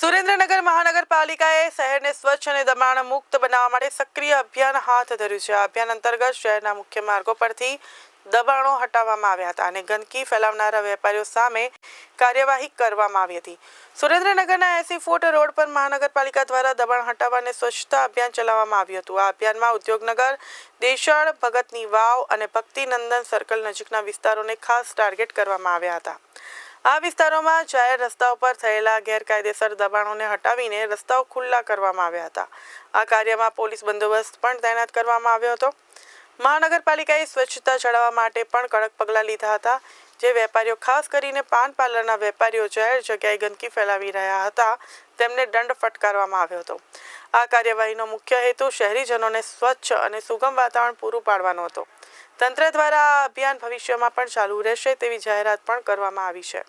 સુરેન્દ્રનગર મહાનગરપાલિકાએ શહેરને સ્વચ્છ અને દબાણ મુક્ત બનાવવા માટે સક્રિય અભિયાન હાથ ધર્યું છે. આ અભિયાન અંતર્ગત શહેરના મુખ્ય માર્ગો પરથી દબાણો હટાવવામાં આવ્યા હતા અને ગંદકી ફેલાવનારા વેપારીઓ સામે કાર્યવાહી કરવામાં આવી હતી. સુરેન્દ્રનગરના એસી ફૂટ રોડ પર મહાનગરપાલિકા દ્વારા દબાણ હટાવવા અને સ્વચ્છતા અભિયાન ચલાવવામાં આવ્યું હતું. આ અભિયાનમાં ઉદ્યોગનગર, દેશળ, ભગતની વાવ અને ભક્તિનંદન સર્કલ નજીકના વિસ્તારોને ખાસ ટાર્ગેટ કરવામાં આવ્યા હતા. આ વિસ્તારોમાં જાહેર રસ્તાઓ પર થયેલા ગેરકાયદેસર દબાણોને હટાવીને રસ્તાઓ ખુલ્લા કરવામાં આવ્યા હતા. આ કાર્યમાં પોલીસ બંદોબસ્ત પણ તૈનાત કરવામાં આવ્યો હતો. મહાનગરપાલિકાએ સ્વચ્છતા જાળવવા માટે પણ કડક પગલાં લીધા હતા. જે વેપારીઓ, ખાસ કરીને પાન પાર્લરના વેપારીઓ જાહેર જગ્યાએ ગંદકી ફેલાવી રહ્યા હતા, તેમને દંડ ફટકારવામાં આવ્યો હતો. આ કાર્યવાહીનો મુખ્ય હેતુ શહેરીજનોને સ્વચ્છ અને સુગમ વાતાવરણ પૂરું પાડવાનો હતો. તંત્ર દ્વારા આ અભિયાન ભવિષ્યમાં પણ ચાલુ રહેશે તેવી જાહેરાત પણ કરવામાં આવી છે.